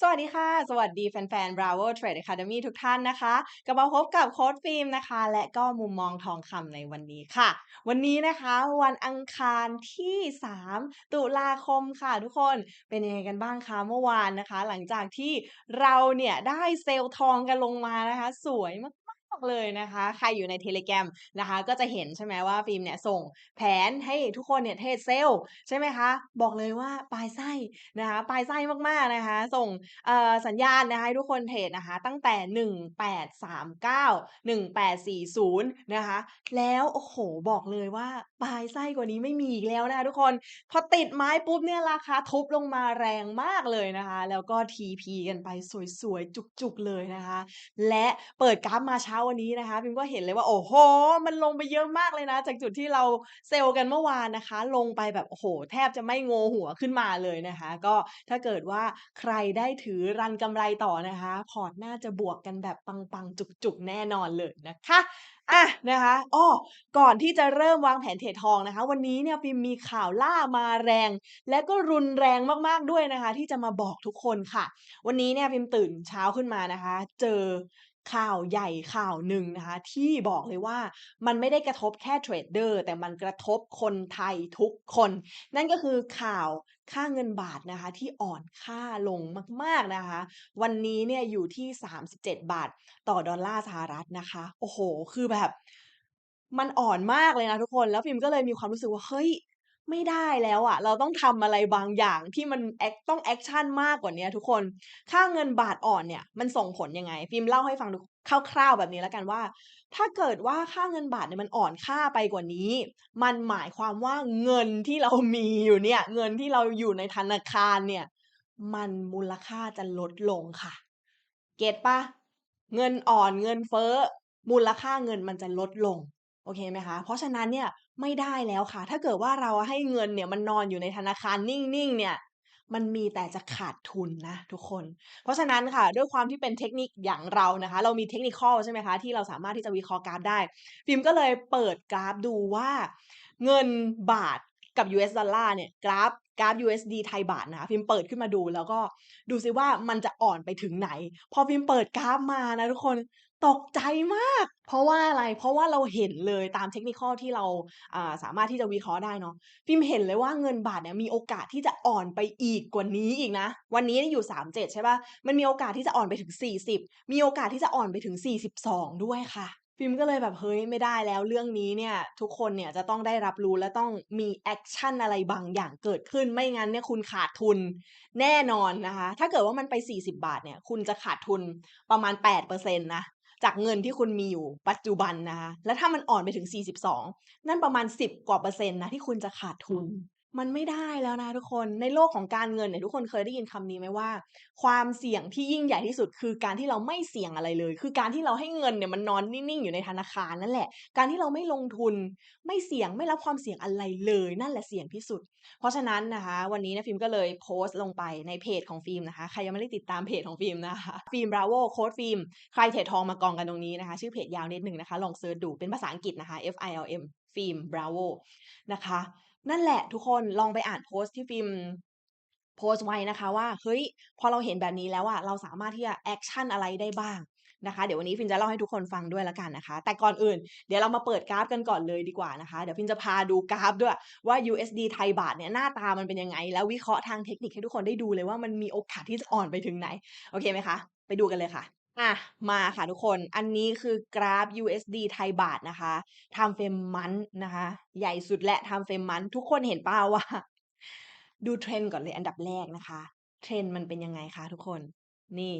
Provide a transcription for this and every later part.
สวัสดีค่ะ สวัสดีแฟนๆ Bravo Trade Academy ทุกท่านนะคะกลับมาพบกับโค้ดฟิล์มนะคะ และก็มุมมองทองคำในวันนี้ค่ะ วันนี้นะคะวันอังคารที่ 3 ตุลาคมค่ะทุกคนเป็นยังไงกันบ้างคะเมื่อวานนะคะ หลังจากที่เราเนี่ยได้เซลล์ทองกันลงมานะคะ สวยมากเลยนะคะ ใครอยู่ใน Telegram นะคะ ก็จะเห็นใช่ไหมว่าฟิล์มเนี่ยส่งแผนให้ทุกคนเนี่ยเทรดเซลใช่ไหมคะ บอกเลยว่าปลายไส้นะคะปลายไส้มากๆนะคะ ส่งสัญญาณนะคะให้ทุกคนเทรดนะคะ ตั้งแต่ 1839 1840 นะคะ แล้วโอ้โฮบอกเลยว่าปลายไส้กว่านี้ไม่มีอีกแล้วนะคะทุกคน พอติดไม้ปุ๊บเนี่ยราคาทุบลงมาแรงมากเลยนะคะ แล้วก็ TP กันไปสวยๆ จุกๆเลยนะคะ และเปิดกราฟมาเช้าวันนี้นะคะฟิมก็เห็นเลยว่าโอ้โฮมันลงไปเยอะมากเลยนะ จากจุดที่เราเซลล์กันเมื่อวานนะคะ ลงไปแบบโอ้โฮแทบจะไม่โงหัวขึ้นมาเลยนะคะ ก็ถ้าเกิดว่าใครได้ถือรันกำไรต่อนะคะ พอร์ตน่าจะบวกกันแบบปังๆ จุกๆ แน่นอนเลยนะคะอะนะคะอ้อก่อนที่จะเริ่มวางแผนเทรดทองนะคะ วันนี้เนี่ยฟิมมีข่าวล่ามาแรง และก็รุนแรงมากๆด้วยนะคะ ที่จะมาบอกทุกคนค่ะ วันนี้เนี่ยฟิมตื่นเช้าขึ้นมานะคะ เจอ ข่าวใหญ่ข่าวหนึ่งนะคะ ที่บอกเลยว่ามันไม่ได้กระทบแค่เทรดเดอร์แต่มันกระทบคนไทยทุกคน นั่นก็คือข่าวค่าเงินบาทนะคะที่อ่อนค่าลงมากๆนะคะ วันนี้เนี่ยอยู่ที่ 37 บาท ต่อดอลลาร์สหรัฐนะคะ โอ้โฮคือแบบ มันอ่อนมากเลยนะทุกคน แล้วฟิล์มก็เลยมีความรู้สึกว่าเฮ้ย ไม่ได้แล้วอะเราต้องทำอะไรบางอย่างที่มันแอกต้องแอกชันมากกว่านี้ทุกคน ค่าเงินบาทอ่อนเนี่ยมันส่งผลยังไง?ฟิล์มเล่าให้ฟังดูคร่าวๆแบบนี้แล้วกันว่า ถ้าเกิดว่าค่าเงินบาทเนี่ยมันอ่อนค่าไปกว่านี้ มันหมายความว่าเงินที่เรามีอยู่เนี่ย เงินที่เราอยู่ในธนาคารเนี่ย มันมูลค่าจะลดลงค่ะ เก็ตปล่า?เงินอ่อนเงินเฟ้อมูลค่าเงินมันจะลดลงโอเคไหมคะ เพราะฉะนั้นเนี่ย ไม่ได้แล้วค่ะ ถ้าเกิดว่าเราให้เงินเนี่ยมันนอนอยู่ในธนาคารนิ่งๆ เนี่ย มันมีแต่จะขาดทุนนะทุกคน เพราะฉะนั้นค่ะ ด้วยความที่เป็นเทคนิคอย่างเรานะคะ เรามี Technical ใช่ไหมคะ ที่เราสามารถที่จะวิเคราะห์กราฟได้ฟิล์มก็เลยเปิดกราฟดูว่าเงินบาทกับ US ดอลลาร์เนี่ยกราฟกราฟ USD ไทยบาทนะคะฟิล์มเปิดขึ้นมาดูแล้วก็ดูซิว่ามันจะอ่อนไปถึงไหน พอฟิล์มเปิดกราฟมานะทุกคน ตกใจมาก เพราะว่าอะไร?เพราะว่าเราเห็นเลยตาม Technical ที่เราอ่าสามารถที่จะวิเคราะห์ได้เนาะฟิล์มเห็นเลยว่าเงินบาทเนี่ยมีโอกาสที่จะอ่อนไปอีกกว่านี้อีกนะ วันนี้อยู่ 37 ใช่ปล่ามันมีโอกาสที่จะอ่อนไปถึง 40 มีโอกาสที่จะอ่อนไปถึง 42 ด้วยค่ะฟิล์มก็เลยแบบเฮ้ยไม่ได้แล้วเรื่องนี้เนี่ย ทุกคนเนี่ยจะต้องได้รับรู้และต้องมีแอกชันอะไรบางอย่างเกิดขึ้นไม่งั้นเนี่ยคุณขาดทุนแน่นอนนะคะ ถ้าเกิดว่ามันไป 40 บาทเนี่ย คุณจะขาดทุนประมาณ8%นะ จากเงินที่คุณมีอยู่ปัจจุบันนะคะ แล้วถ้ามันอ่อนไปถึง 42 นั่นประมาณ 10 กว่าเปอร์เซ็นต์นะที่คุณจะขาดทุน มันไม่ได้แล้วนะทุกคนในโลกของการเงินเนี่ยทุกคนเคยได้ยินคำนี้ไหมว่า ความเสี่ยงที่ยิ่งใหญ่ที่สุด คือการที่เราไม่เสี่ยงอะไรเลย คือการที่เราให้เงินเนี่ยมันนอนนิ่งๆอยู่ในธนาคารนั่นแหละ การที่เราไม่ลงทุน ไม่เสี่ยงไม่รับความเสี่ยงอะไรเลยนั่นแหละเสี่ยงที่สุด เพราะฉะนั้นนะคะ วันนี้นี่ยฟิล์มก็เลยโพสต์ลงไปในเพจของฟิล์มนะคะใครยังไม่ได้ติดตามเพจของฟิล์มนะคะฟิล์ม Bravo โค้ชฟิล์มใครเทรดทองมากองกันตรงนี้นะคะ ชื่อเพจยาวนิดหนึ่งนะคะลองเซิร์ชดูเป็นภาษาอังกฤษนะคะ F-I-L-M ฟิล์ม Bravo นะคะ นั่นแหละทุกคนลองไปอ่านโพสต์ที่ฟิล์มโพสต์ไว้นะคะว่าเฮ้ยพอเราเห็นแบบนี้แล้วอะเราสามารถที่จะแอกชันอะไรได้บ้างนะคะ เดี๋ยววันนี้ฟิล์มจะเล่าให้ทุกคนฟังด้วยล้วกันนะคะ แต่ก่อนอื่น เดี๋ยวเรามาเปิดกราฟกันก่อนเลยดีกว่านะคะ เดี๋ยวฟิล์มจะพาดูกราฟด้วยว่า USD ไทยบาทเนี่ยหน้าตามันเป็นยังไง แล้ววิเคราะห์ทางเทคนิคให้ทุกคนได้ดูเลยว่ามันมีโอกาสที่จะอ่อนไปถึงไหน โอเคไหมคะ ไปดูกันเลยค่ะ อะมาค่ะทุกคน อันนี้คือกราฟ USD ไทยบาทนะคะไทม์เฟรมมันนะคะ ใหญ่สุดและไทม์เฟรมมัน ทุกคนเห็นเปล่าว่า ดูเทรนก่อนเลยอันดับแรกนะคะ เทรนมันเป็นยังไงคะทุกคน นี่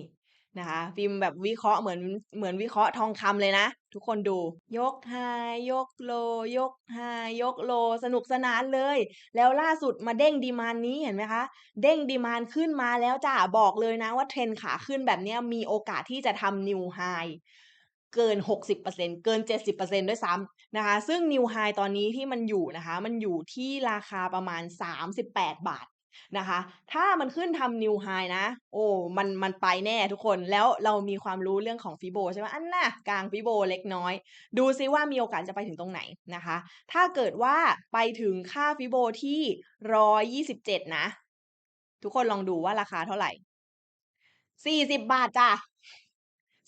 นะคะ ฟิล์มแบบวิเคราะห์เหมือนเหมือนวิเคราะห์ทองคำเลยนะ ทุกคนดู ยก High ยก Low ยก High ยก Low สนุกสนานเลย แล้วล่าสุดมาเด้ง Demand นี้เห็นไหมคะ เด้ง Demand ขึ้นมาแล้วจ้ะบอกเลยนะว่า Trend ขาขึ้นแบบนี้มีโอกาสที่จะทำ New High เกิน 60%เกิน 70%ด้วยซ้ำนะคะ ซึ่ง New High ตอนนี้ที่มันอยู่นะคะ มันอยู่ที่ราคาประมาณ 38 บาท นะคะ ถ้ามันขึ้นทำ New High นะ โอ้ มันมันไปแน่ทุกคน แล้วเรามีความรู้เรื่องของ Fibo ใช่ไหมอันน่ะกลาง Fibo เล็กน้อย ดูซิว่ามีโอกาสจะไปถึงตรงไหนนะคะ ถ้าเกิดว่าไปถึงค่า Fibo ที่127นะ ทุกคนลองดูว่าราคาเท่าไหร?40บบาทจ้ะ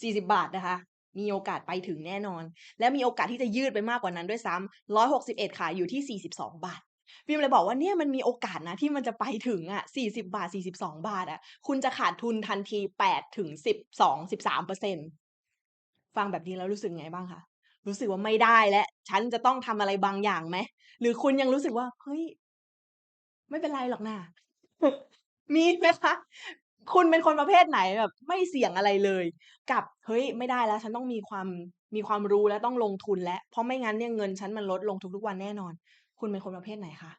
40บาทนะคะ มีโอกาสไปถึงแน่นอน และมีโอกาสที่จะยืดไปมากกว่านั้นด้วยซ้ำ161ค่ะอยู่ที่42บาท ฟิล์มเลยบอกว่าเนี่ยมันมีโอกาสนะที่มันจะไปถึงอะ40 บาท 42 บาทอะ คุณจะขาดทุนทันที8-12-13%ฟังแบบนี้แล้วรู้สึกไงบ้างคะ?รู้สึกว่าไม่ได้แล้วฉันจะต้องทำอะไรบางอย่างไหม?หรือคุณยังรู้สึกว่า เฮ้ย ไม่เป็นไรหรอกน่ามีไหมคะ?คุณเป็นคนประเภทไหนแบบ ไม่เสี่ยงอะไรเลย กับเฮ้ยไม่ได้แล้ว ฉันต้องมีความมีความรู้แล้วต้องลงทุนแล้วเพราะไม่งั้นเนี่ยเงินฉันมันลดลงทุกๆวันแน่นอน คุณเป็นคนประเภทไหนคะ?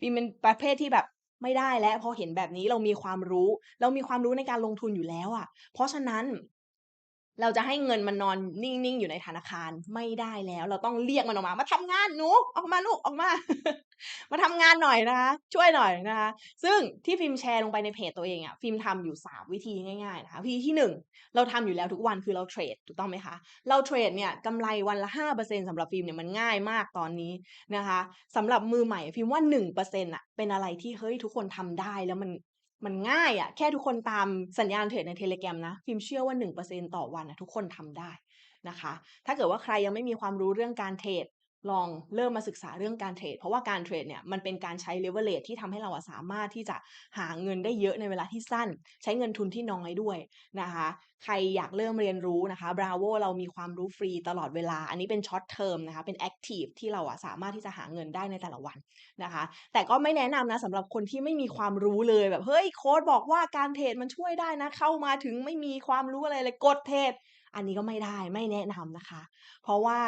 ปีเป็นประเภทที่แบบไม่ได้แล้วพอเห็นแบบนี้เรามีความรู้ เรามีความรู้ในการลงทุนอยู่แล้วอะ เพราะฉะนั้น เราจะให้เงินมันนอนนิ่งๆอยู่ในธนาคารไม่ได้แล้ว เราต้องเรียกมันออกมา"มาทำงานหนูออกมาลูกออกมา"มาทำงานหน่อยนะคะช่วยหน่อยนะคะ ซึ่งที่ฟิล์มแชร์ลงไปในเพจตัวเองอะฟิล์มทำอยู่ 3 วิธีง่ายๆนะคะวิธีที่ 1 เราทำอยู่แล้วทุกวันคือเราเทรดถูกต้องไหมคะ เราเทรดเนี่ยกำไรวันละ 5%สำหรับฟิล์มเนี่ยมันง่ายมากตอนนี้นะคะสำหรับมือใหม่ฟิล์มว่า1%น่ะเป็นอะไรที่เฮ้ยทุกคนทำได้แล้วมัน มันง่ายอะแค่ทุกคนตามสัญญาณเทรดในเทเลเกมนะพิมเชื่อว่า 1%ต่อวันน่ะทุกคนทำได้นะคะ ถ้าเกิดว่าใครยังไม่มีความรู้เรื่องการเทรด ลองเริ่มมาศึกษาเรื่องการเทรด เพราะว่าการเทรดเนี่ยมันเป็นการใช้ leverage ที่ทำให้เราสามารถที่จะหาเงินได้เยอะในเวลาที่สั้น ใช้เงินทุนที่น้อยด้วยนะคะ ใครอยากเริ่มเรียนรู้นะคะ Bravo เรามีความรู้ฟรีตลอดเวลา อันนี้เป็น short term นะคะเป็นแอ็กทิฟที่เราสามารถที่จะหาเงินได้ในแต่ละวันนะคะ แต่ก็ไม่แนะนำนะสำหรับคนที่ไม่มีความรู้เลยแบบเฮ้ยโคชบอกว่าการเทรดมันช่วยได้นะเข้ามาถึงไม่มีความรู้อะไรเลยกดเทรด อันนี้ก็ไม่ได้ไม่แนะนำนะคะ เพราะว่า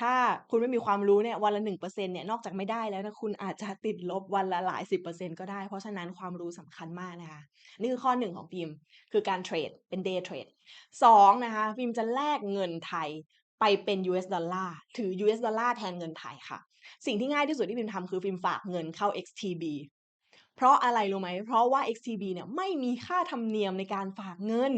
ถ้าคุณไม่มีความรู้เนี่ยวันละ1%เปอร์เซ็นเนี่ยนอกจากไม่ได้แล้วนะคุณอาจจะติดลบวันละหลาย10%ก็ได้ เพราะฉะนั้นความรู้สำคัญมากนะคะ นี่คือข้อ1ของฟิล์มคือการเทรดเป็น Day Trade 2นะคะฟิล์มจะแลกเงินไทยไปเป็น US ดอลลาร์ถือ US ดอลลาร์แทนเงินไทยค่ะ สิ่งที่ง่ายที่สุดที่ฟิล์มทำคือฟิล์มฝากเงินเข้า XTB เพราะอะไรรู้ไหม?เพราะว่า XTB เนี่ยไม่มีค่าธรรมเนียมในการฝากเงิน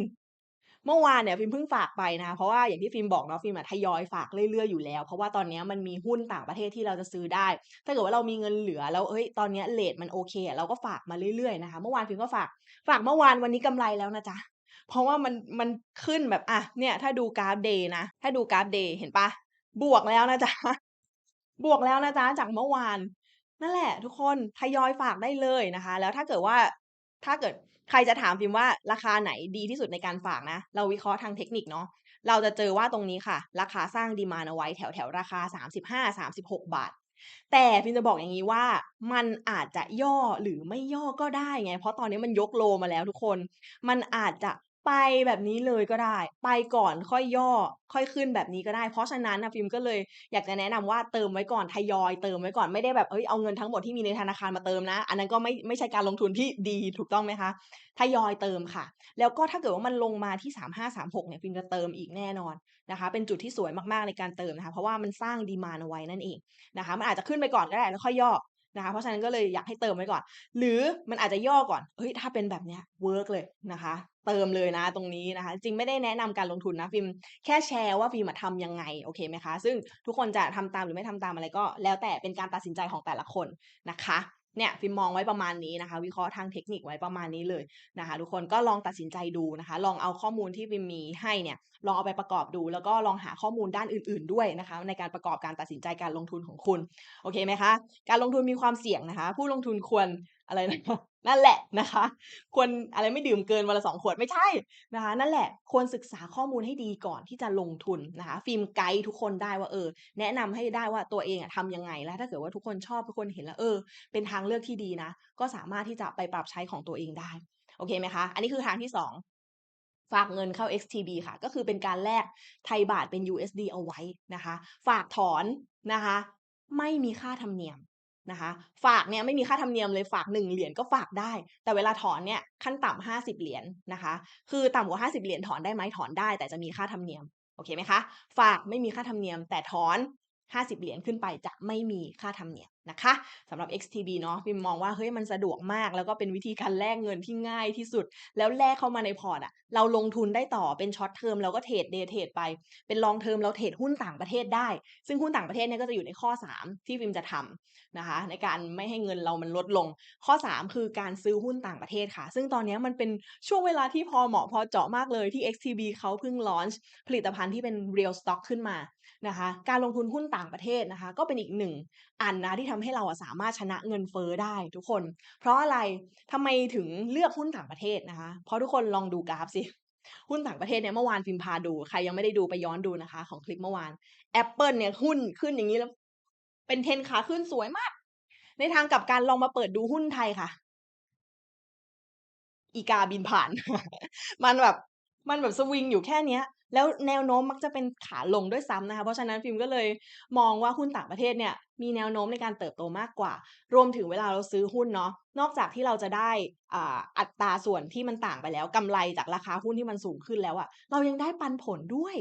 เมื่อวานเนี่ยฟิล์มเพิ่งฝากไปนะคะเพราะว่าอย่างที่ฟิล์มบอกเนาะฟิล์มอะทยอยฝากเรื่อยๆอยู่แล้ว เพราะว่าตอนนี้มันมีหุ้นต่างประเทศที่เราจะซื้อได้ ถ้าเกิดว่าเรามีเงินเหลือแล้วเฮ้ยตอนนี้เรตมันโอเค เราก็ฝากมาเรื่อยๆนะคะ เมื่อวานฟิล์มก็ฝากฝากเมื่อวานวันนี้กำไรแล้วนะจ๊ะเพราะว่ามันมันขึ้นแบบอะเนี่ย ถ้าดูกราฟ Day นะถ้าดูกราฟ Day เห็นปล่า?บวกแล้วนะจ๊ะบวกแล้วนะจ๊ะจากเมื่อวานนั่นแหละ ทุกคนทยอยฝากได้เลยนะคะ แล้วถ้าเกิดว่าถ้าเกิด ใครจะถามฟิล์มว่าราคาไหนดีที่สุดในการฝากนะ เราวิเคราะห์ทางเทคนิคเนาะเราจะเจอว่าตรงนี้ค่ะ ราคาสร้างดีมาเอาไว้แถวแถวราคา 35-36 บาท แต่พิมจะบอกอย่างนี้ว่ามันอาจจะย่อหรือไม่ย่อก็ได้ไง เพราะตอนนี้มันยกโลมาแล้วทุกคน มันอาจจะ ไปแบบนี้เลยก็ได้ ไปก่อนค่อยย่อ ค่อยขึ้นแบบนี้ก็ได้ เพราะฉะนั้นนะฟิล์มก็เลยอยากจะแนะนำว่าเติมไว้ก่อนทยอยเติมไว้ก่อนไม่ได้แบบเฮ้ยเอาเงินทั้งหมดที่มีในธนาคารมาเติมนะ อันนั้นก็ไม่ไม่ใช่การลงทุนที่ดีถูกต้องไหมคะ?ทยอยเติมค่ะ แล้วก็ถ้าเกิดว่ามันลงมาที่ 35-36เนี่ยฟิล์มจะเติมอีกแน่นอนนะคะ เป็นจุดที่สวยมากๆในการเติมนะคะ เพราะว่ามันสร้าง Demand เอาไว้นั่นเองนะคะ มันอาจจะขึ้นไปก่อนก็ได้แล้วค่อยย่อ นะคะเพราะฉะนั้นก็เลยอยากให้เติมไว้ก่อน หรือมันอาจจะย่อก่อนเฮ้ยถ้าเป็นแบบเนี้ยเวิร์กเลยนะคะเติมเลยนะตรงนี้นะคะ จริงไม่ได้แนะนำการลงทุนนะฟิล์มแค่แชร์ว่าฟิล์มอะทำยังไงโอเคไหมคะ?ซึ่งทุกคนจะทำตามหรือไม่ทำตามอะไรก็ แล้วแต่เป็นการตัดสินใจของแต่ละคนนะคะ เนี่ยฟิล์มมองไว้ประมาณนี้นะคะ วิเคราะห์ทางเทคนิคไว้ประมาณนี้เลยนะคะ ทุกคนก็ลองตัดสินใจดูนะคะ ลองเอาข้อมูลที่ฟิล์มมีให้เนี่ยลองเอาไปประกอบดู แล้วก็ลองหาข้อมูลด้านอื่น ๆด้วยนะคะ ในการประกอบการตัดสินใจการลงทุนของคุณโอเคไหมคะ?การลงทุนมีความเสี่ยงนะคะ ผู้ลงทุนควร อะไรนะนั่นแหละนะคะ ควรอะไรไม่ดื่มเกินวันละ2ขวดไม่ใช่นะคะ นั่นแหละควรศึกษาข้อมูลให้ดีก่อนที่จะลงทุนนะคะ ฟิล์มไกด์ทุกคนได้ว่าเออ แนะนำให้ได้ว่าตัวเองอะทำยังไงแล้ว ถ้าเกิดว่าทุกคนชอบทุกคนเห็นแล้วเออ เป็นทางเลือกที่ดีนะ ก็สามารถที่จะไปปรับใช้ของตัวเองได้ โอเคไหมคะ?อันนี้คือทางที่ 2ฝากเงินเข้า XTB ค่ะ ก็คือเป็นการแลกไทยบาทเป็น USD เอาไว้นะคะ ฝากถอนนะคะ ไม่มีค่าธรรมเนียม นะคะ ฝากเนี่ยไม่มีค่าธรรมเนียมเลยฝาก 1 เหรียญก็ฝากได้ แต่เวลาถอนเนี่ยขั้นต่ำ50 เหรียญนะคะ คือต่ำกว่า 50 เหรียญถอนได้ไหม?ถอนได้ แต่จะมีค่าธรรมเนียมโอเคไหมคะ?ฝากไม่มีค่าธรรมเนียม แต่ถอน 50 เหรียญขึ้นไปจะไม่มีค่าธรรมเนียม นะคะสำหรับ XTB เนาะพิมมองว่าเฮ้ยมันสะดวกมาก แล้วก็เป็นวิธีการแลกเงินที่ง่ายที่สุด แล้วแลกเข้ามาในพอร์ตอะเราลงทุนได้ต่อเป็นช็อตเทอมเราก็เทรดเดย์เทรดไป เป็นลองเทอมเราเทรดหุ้นต่างประเทศได้ ซึ่งหุ้นต่างประเทศเนี่ยก็จะอยู่ในข้อ 3 ที่พิมจะทำนะคะ ในการไม่ให้เงินเรามันลดลง ข้อ 3 คือการซื้อหุ้นต่างประเทศค่ะ ซึ่งตอนนี้มันเป็นช่วงเวลาที่พอเหมาะพอเจาะมากเลยที่ XTB เขาเพิ่งลอนช์ผลิตภัณฑ์ที่เป็น real stock ขึ้นมานะคะ การลงทุนหุ้นต่างประเทศนะคะ ก็เป็นอีกหนึ่งอันนะที่ทำให้เราสามารถชนะเงินเฟ้อได้ทุกคน เพราะอะไรทำไมถึงเลือกหุ้นต่างประเทศนะคะ เพราะทุกคนลองดูกราฟสิหุ้นต่างประเทศเนี่ยเมื่อวานฟิล์มพาดู ใครยังไม่ได้ดูไปย้อนดูนะคะ ของคลิปเมื่อวาน Apple เนี่ยหุ้นขึ้นอย่างนี้แล้ว เป็นเทนขาขึ้นสวยมาก ในทางกับกันลองมาเปิดดูหุ้นไทยค่ะ อีกาบินผ่าน มันแบบมันแบบสวิงอยู่แค่เนี้ย แล้วแนวโน้มมักจะเป็นขาลงด้วยซ้ำนะคะ เพราะฉะนั้นฟิล์มก็เลยมองว่าหุ้นต่างประเทศเนี่ยมีแนวโน้มในการเติบโตมากกว่า รวมถึงเวลาเราซื้อหุ้นเนาะ นอกจากที่เราจะได้อัตราส่วนที่มันต่างไปแล้วกำไรจากราคาหุ้นที่มันสูงขึ้นแล้วอะเรายังได้ปันผลด้วย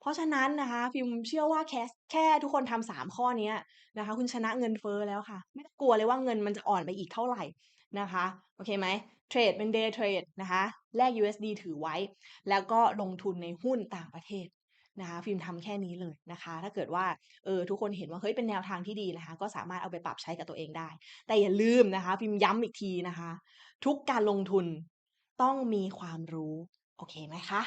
เพราะฉะนั้นนะคะฟิล์มเชื่อว่าแค่แค่ทุกคนทำสามข้อนี้นะคะ คุณชนะเงินเฟ้อแล้วค่ะ ไม่กลัวเลยว่าเงินมันจะอ่อนไปอีกเท่าไหร่นะคะ โอเคไหมเทรดเป็น day trade นะคะ แลก USD ถือไว้ แล้วก็ลงทุนในหุ้นต่างประเทศนะคะฟิล์มทำแค่นี้เลยนะคะ ถ้าเกิดว่าเออทุกคนเห็นว่าเฮ้ยเป็นแนวทางที่ดีนะคะ ก็สามารถเอาไปปรับใช้กับตัวเองได้ แต่อย่าลืมนะคะ ฟิล์มย้ำอีกทีนะคะ ทุกการลงทุนต้องมีความรู้ โอเคไหมคะ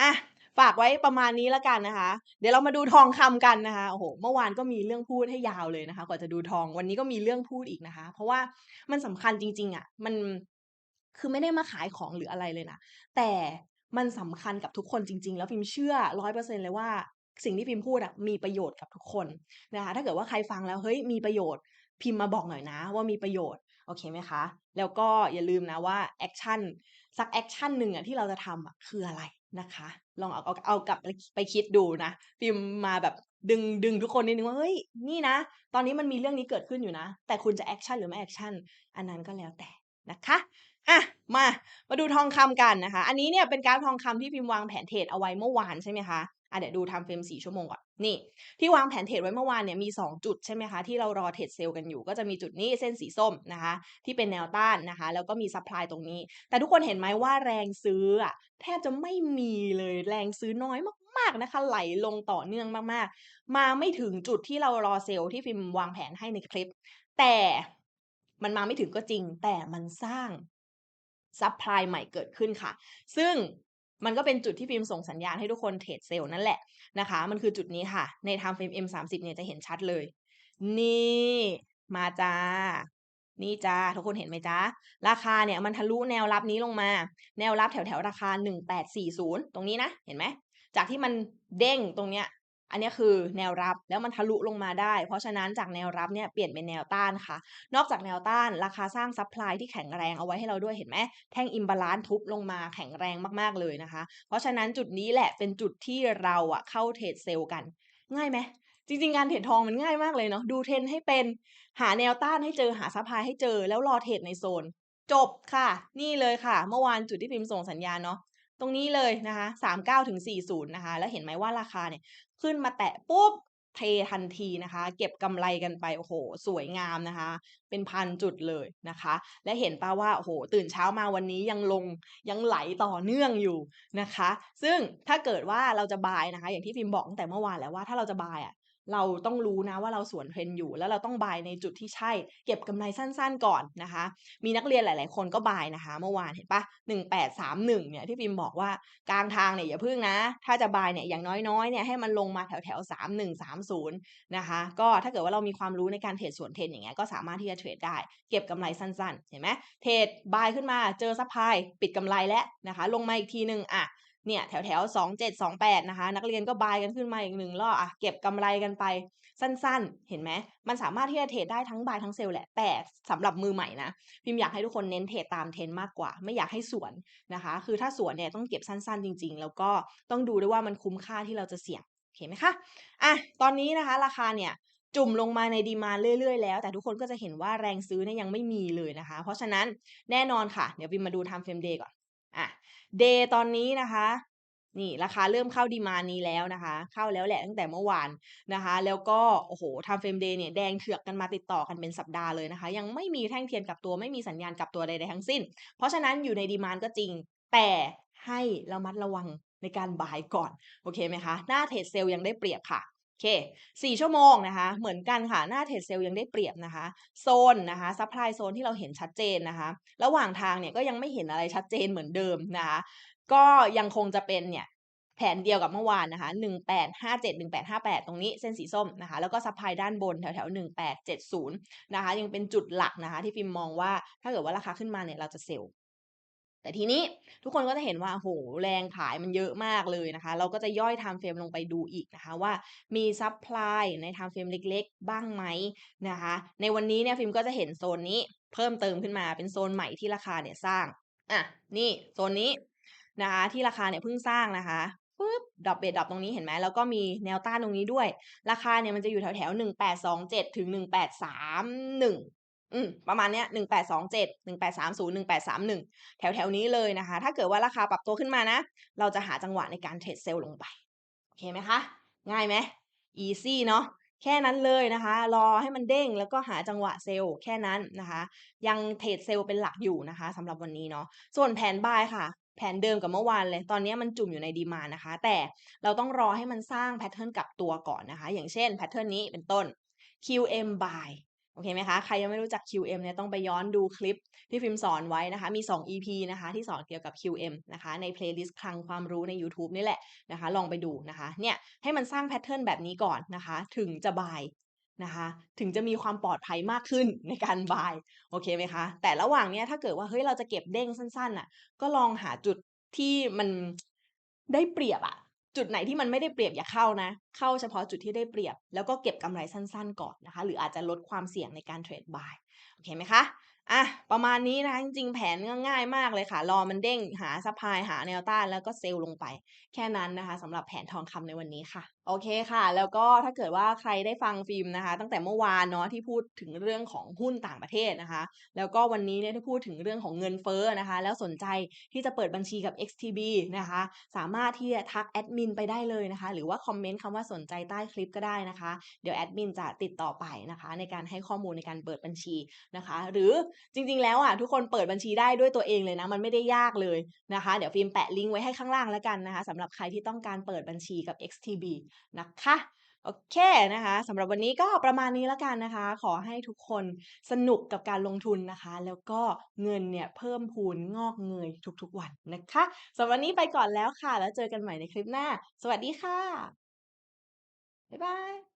อะฝากไว้ประมาณนี้แล้วกันนะคะ เดี๋ยวเรามาดูทองคำกันนะคะโอ้โหเมื่อวานก็มีเรื่องพูดให้ยาวเลยนะคะ กว่าจะดูทองวันนี้ก็มีเรื่องพูดอีกนะคะ เพราะว่ามันสำคัญจริง ๆอะมัน คือไม่ได้มาขายของหรืออะไรเลยนะแต่มันสำคัญกับทุกคนจริง ๆ แล้วพิมเชื่อร้อยเปอร์เซ็นเลยว่าสิ่งที่พิมพูดอะมีประโยชน์กับทุกคนนะคะถ้าเกิดว่าใครฟังแล้วเฮ้ยมีประโยชน์ พิมพ์มาบอกหน่อยนะว่ามีประโยชน์โอเคไหมคะ แล้วก็อย่าลืมนะว่าแอคชั่นสักแอคชั่นหนึ่งอะที่เราจะทำอะคืออะไรนะคะ ลองเอาเอาเอากลับไปคิดดูนะ พิมมาแบบดึงดึงทุกคนนิดนึงว่าเฮ้ยนี่นะ ตอนนี้มันมีเรื่องนี้เกิดขึ้นอยู่นะ แต่คุณจะแอคชั่นหรือไม่แอคชั่นอันนั้นก็แล้วแต่นะคะ อะมา มาดูทองคำกันนะคะ อันนี้เนี่ยเป็นการทองคำที่พิมพ์วางแผนเทรดเอาไว้เมื่อวานใช่ไหมคะอะเดี๋ยวดูทำเฟรมสี่ชั่วโมงก่อน นี่ ที่วางแผนเทรดไว้เมื่อวานเนี่ยมี 2 จุดใช่ไหมคะ ที่เรารอเทรดเซลล์กันอยู่ ก็จะมีจุดนี้เส้นสีส้มนะคะ ที่เป็นแนวต้านนะคะ แล้วก็มีซัพพลายตรงนี้ แต่ทุกคนเห็นไหมว่าแรงซื้ออะแทบจะไม่มีเลยแรงซื้อน้อยมากๆนะคะ ไหลลงต่อเนื่องมากๆ มาไม่ถึงจุดที่เรารอเซลล์ที่พิมพ์วางแผนให้ในคลิป แต่มันมาไม่ถึงก็จริง แต่มันสร้าง ซัพพลายใหม่เกิดขึ้นค่ะ ซึ่งมันก็เป็นจุดที่ฟิล์มส่งสัญญาณให้ทุกคนเทรดเซลล์นั่นแหละนะคะ มันคือจุดนี้ค่ะ ใน time frame M30 เนี่ยจะเห็นชัดเลย นี่มาจ้า นี่จ้า ทุกคนเห็นไหมจ้า ราคาเนี่ยมันทะลุแนวรับนี้ลงมา แนวรับแถวแถวราคา 1840 ตรงนี้นะ เห็นไหม จากที่มันเด้งตรงเนี้ย อันนี้คือแนวรับแล้วมันทะลุลงมาได้ เพราะฉะนั้นจากแนวรับเนี่ยเปลี่ยนเป็นแนวต้านค่ะ นอกจากแนวต้านราคาสร้างซัพพลายที่แข็งแรงเอาไว้ให้เราด้วยเห็นไหมแท่งอิมบาลานซ์ทุบลงมาแข็งแรงมากๆเลยนะคะ เพราะฉะนั้นจุดนี้แหละเป็นจุดที่เราอะเข้าเทรดเซลล์กัน ง่ายไหมจริงๆ การเทรดทองมันง่ายมากเลยเนาะดูเทรนให้เป็นหาแนวต้านให้เจอหาซัพพลายให้เจอแล้วรอเทรดในโซนจบค่ะ นี่เลยค่ะ เมื่อวานจุดที่พิมพ์ส่งสัญญาณเนาะ ตรงนี้เลยนะคะ39ถึง40นะคะ แล้วเห็นไหมว่าราคาเนี่ยขึ้นมาแตะปุ๊บเททันทีนะคะ เก็บกำไรกันไป โอ้โห สวยงามนะคะเป็นพันจุดเลยนะคะ และเห็นป่าว่าโอ้โหตื่นเช้ามาวันนี้ยังลงยังไหลต่อเนื่องอยู่นะคะ ซึ่งถ้าเกิดว่าเราจะบายนะคะ อย่างที่พิมพ์บอกตั้งแต่เมื่อวานแล้วว่าถ้าเราจะบายอะเราต้องรู้นะว่าเราสวนเทรนอยู่ แล้วเราต้องบายในจุดที่ใช่ เก็บกำไรสั้นๆก่อนนะคะ มีนักเรียนหลาย ๆ คนก็บายนะคะ เมื่อวานเห็นปะหนึ่งแปดสามหนึ่งเนี่ยที่พิมพ์บอกว่ากลางทางเนี่ยอย่าพึ่งนะ ถ้าจะบายเนี่ยอย่างน้อยๆเนี่ยให้มันลงมาแถวแถวสามหนึ่งสามศูนย์นะคะ ก็ถ้าเกิดว่าเรามีความรู้ในการเทรดสวนเทรนอย่างเงี้ยก็สามารถที่จะเทรดได้ เก็บกำไรสั้นๆ เห็นไหมเทรดบายขึ้นมาเจอซัพพลายปิดกำไรแล้วนะคะ ลงมาอีกทีหนึ่งอะเนี่ยแถวแถวสองเจ็ดสองแปดนะคะ นักเรียนก็บายกันขึ้นมาอีกหนึ่งรอบอะเก็บกำไรกันไปสั้นๆ เห็นไหมมันสามารถที่จะเทรดได้ทั้งบายทั้งเซลแหละ แต่สำหรับมือใหม่นะพิมอยากให้ทุกคนเน้นเทรดตามเทรนมากกว่า ไม่อยากให้สวนนะคะ คือถ้าสวนเนี่ยต้องเก็บสั้น ๆ จริง ๆ แล้วก็ต้องดูด้วยว่ามันคุ้มค่าที่เราจะเสี่ยงโอเคไหมคะอะตอนนี้นะคะ ราคาเนี่ย จุ่มลงมาในดีมาเรื่อยๆแล้ว แต่ทุกคนก็จะเห็นว่าแรงซื้อเนี่ยยังไม่มีเลยนะคะ เพราะฉะนั้นแน่นอนค่ะ เดี๋ยวพิมมาดู time frame day ก่อนอะ day ตอนนี้นะคะนี่ราคาเริ่มเข้าดีมานี้แล้วนะคะ เข้าแล้วแหละตั้งแต่เมื่อวานนะคะ แล้วก็โอ้โห time frame day เนี่ยแดงเถือกกันมาติดต่อกันเป็นสัปดาห์เลยนะคะ ยังไม่มีแท่งเทียนกลับตัวไม่มีสัญญาณกลับตัวใดๆทั้งสิ้น เพราะฉะนั้นอยู่ในดีมานก็จริง แต่ให้ระมัดระวังในการบายก่อน โอเคไหมคะ หน้าเทรดเซลล์ยังได้เปรียบค่ะ โอเคสี่ชั่วโมงนะคะ เหมือนกันค่ะ หน้าเทรดเซลล์ยังได้เปรียบนะคะ โซนนะคะซัพพลายโซนที่เราเห็นชัดเจนนะคะ ระหว่างทางเนี่ยก็ยังไม่เห็นอะไรชัดเจนเหมือนเดิมนะคะ ก็ยังคงจะเป็นเนี่ยแผนเดียวกับเมื่อวานนะคะ1857 1858 ตรงนี้เส้นสีส้มนะคะ แล้วก็ซัพพลายด้านบนแถวแถว1870 นะคะ ยังเป็นจุดหลักนะคะ ที่ฟิล์มมองว่าถ้าเกิดว่าราคาขึ้นมาเนี่ยเราจะเซลล์ แต่ทีนี้ทุกคนก็จะเห็นว่าโหแรงขายมันเยอะมากเลยนะคะ เราก็จะย่อย time frame ลงไปดูอีกนะคะว่ามีซัพพลายใน time frame เล็ก ๆ บ้างไหมนะคะ ในวันนี้เนี่ยฟิล์มก็จะเห็นโซนนี้เพิ่มเติมขึ้นมาเป็นโซนใหม่ที่ราคาเนี่ยสร้างอะนี่โซนนี้นะคะที่ราคาเนี่ยเพิ่งสร้างนะคะปึ๊บดรอปเบดดรอปตรงนี้เห็นไหมแล้วก็มีแนวต้านตรงนี้ด้วย ราคาเนี่ยมันจะอยู่แถวแถวหนึ่งแปดสองเจ็ดถึงหนึ่งแปดสามหนึ่ง อืมประมาณเนี้ยหนึ่งแปดสองเจ็ดหนึ่งแปดสามศูนย์หนึ่งแปดสามหนึ่งแถวแถวนี้เลยนะคะ ถ้าเกิดว่าราคาปรับตัวขึ้นมานะ เราจะหาจังหวะในการเทรดเซลล์ลงไป โอเคไหมคะ ง่ายไหม easy เนาะแค่นั้นเลยนะคะ รอให้มันเด้งแล้วก็หาจังหวะเซลล์แค่นั้นนะคะ ยังเทรดเซลล์เป็นหลักอยู่นะคะสำหรับวันนี้เนาะส่วนแผนบายค่ะ แผนเดิมกับเมื่อวานเลย ตอนนี้มันจุ่มอยู่ในดีมานะคะ แต่เราต้องรอให้มันสร้างแพทเทิร์นกลับตัวก่อนนะคะ อย่างเช่นแพทเทิร์นนี้เป็นต้น QM buy โอเคไหมคะ ใครยังไม่รู้จัก QM เนี่ยต้องไปย้อนดูคลิปที่ฟิล์มสอนไว้นะคะ มี 2 EP นะคะ ที่สอนเกี่ยวกับ QM นะคะ ใน playlist คลังความรู้ใน YouTube นี่แหละนะคะ ลองไปดูนะคะ เนี่ยให้มันสร้างแพทเทิร์นแบบนี้ก่อนนะคะ ถึงจะบายนะคะ ถึงจะมีความปลอดภัยมากขึ้นในการบาย โอเคไหมคะ แต่ระหว่างเนี้ยถ้าเกิดว่าเฮ้ยเราจะเก็บเด้งสั้นๆน่ะ ก็ลองหาจุดที่มันได้เปรียบอะ จุดไหนที่มันไม่ได้เปรียบอย่าเข้านะ เข้าเฉพาะจุดที่ได้เปรียบ แล้วก็เก็บกำไรสั้นๆ ก่อนนะคะ หรืออาจจะลดความเสี่ยงในการเทรดบายโอเคไหมคะอะประมาณนี้นะคะจริงๆแผนง่ายมากเลยค่ะ รอมันเด้งหาซัพพลายหาแนวต้านแล้วก็เซลล์ลงไป แค่นั้นนะคะสำหรับแผนทองคำในวันนี้ค่ะ โอเคค่ะ แล้วก็ถ้าเกิดว่าใครได้ฟังฟิล์มนะคะ ตั้งแต่เมื่อวานเนาะที่พูดถึงเรื่องของหุ้นต่างประเทศนะคะ แล้วก็วันนี้เนี่ยที่พูดถึงเรื่องของเงินเฟ้อนะคะ แล้วสนใจที่จะเปิดบัญชีกับ XTB นะคะ สามารถที่จะทักแอดมินไปได้เลยนะคะ หรือว่าคอมเมนต์คำว่าสนใจใต้คลิปก็ได้นะคะ เดี๋ยวแอดมินจะติดต่อไปนะคะ ในการให้ข้อมูลในการเปิดบัญชีนะคะ หรือจริงๆ แล้วอะทุกคนเปิดบัญชีได้ด้วยตัวเองเลยนะมันไม่ได้ยากเลยนะคะ เดี๋ยวฟิล์มแปะลิงก์ไว้ให้ข้างล่างแล้วกันนะคะสำหรับใครที่ต้องการเปิดบัญชีกับ XTB นะคะโอเคนะคะสำหรับวันนี้ก็ประมาณนี้แล้วกันนะคะ ขอให้ทุกคนสนุกกับการลงทุนนะคะ แล้วก็เงินเนี่ยเพิ่มพูนงอกเงยทุกๆวันนะคะสำหรับวันนี้ไปก่อนแล้วค่ะ แล้วเจอกันใหม่ในคลิปหน้า สวัสดีค่ะ บ๊ายบาย